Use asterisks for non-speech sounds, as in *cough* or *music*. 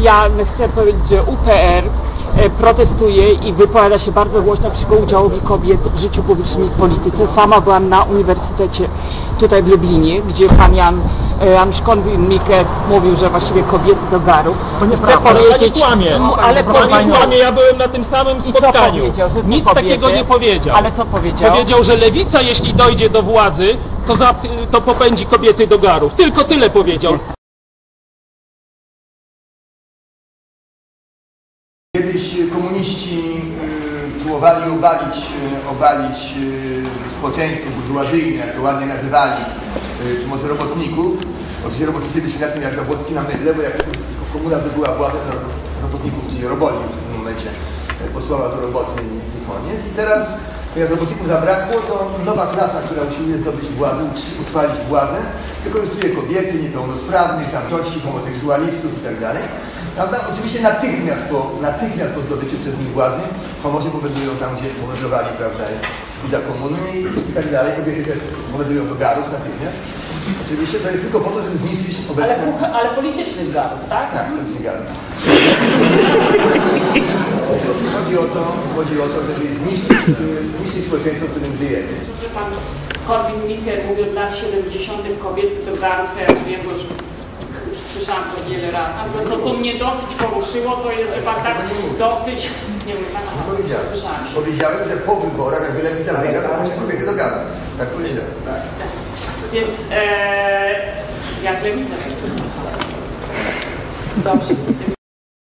ja chcę powiedzieć, że UPR e, protestuje i wypowiada się bardzo głośno przeciwko udziałowi kobiet w życiu publicznym i w polityce. Sama byłam na uniwersytecie tutaj w Lublinie, gdzie pan Jan, e, Jan Szkondin-Mikke mówił, że właściwie kobiety do garów. To nieprawda, powiedzieć, pani kłamie. M- ale Pani powiedział, kłamie, ja byłem na tym samym spotkaniu. Nic takiego nie powiedział. Ale co powiedział? Powiedział, że lewica jeśli dojdzie do władzy, to, za, to popędzi kobiety do garów. Tylko tyle powiedział. Kiedyś komuniści y, próbowali obalić, y, obalić y, społeczeństwo burżuazyjne, jak to ładnie nazywali, czy może robotników. Oczywiście robotnicy wyszli na tym jak Zabłocki na mydle, bo jak komuna zdobyła władzę, to robotników, czyli roboli w tym momencie y, posłała do roboty i koniec. I teraz, jak robotników zabrakło, to nowa klasa, która usiłuje zdobyć władzę, utrwalić władzę, wykorzystuje kobiety, niepełnosprawnych, tamczości, homoseksualistów itd. Prawda? Oczywiście natychmiast po, natychmiast po zdobyciu przez nich władzy Pomorzy powędrują tam, gdzie powędrowali, prawda, i za komuny i, i tak dalej. Kobiety też powędrują do garów natychmiast. Oczywiście to jest tylko po to, żeby zniszczyć Ale, obecne... kuch- ale politycznych garów, tak? Tak, jest garów. *laughs* Chodzi o to, żeby zniszczyć, zniszczyć społeczeństwo, w którym żyjemy. Że pan Korwin Mikke mówił od lat 70. kobiety to ja już wiem, bo już, już słyszałam to wiele razy. Ale to, co mnie dosyć poruszyło, to jest, że pan tak dosyć... Nie wiem, pan aha, Powiedziałem. słyszałam się. Powiedziałem, że po wyborach, jak lewica wygra, to będzie kobiety do garów. Tak powiedziałem. Tak. Więc e, jak lewica. Dobrze.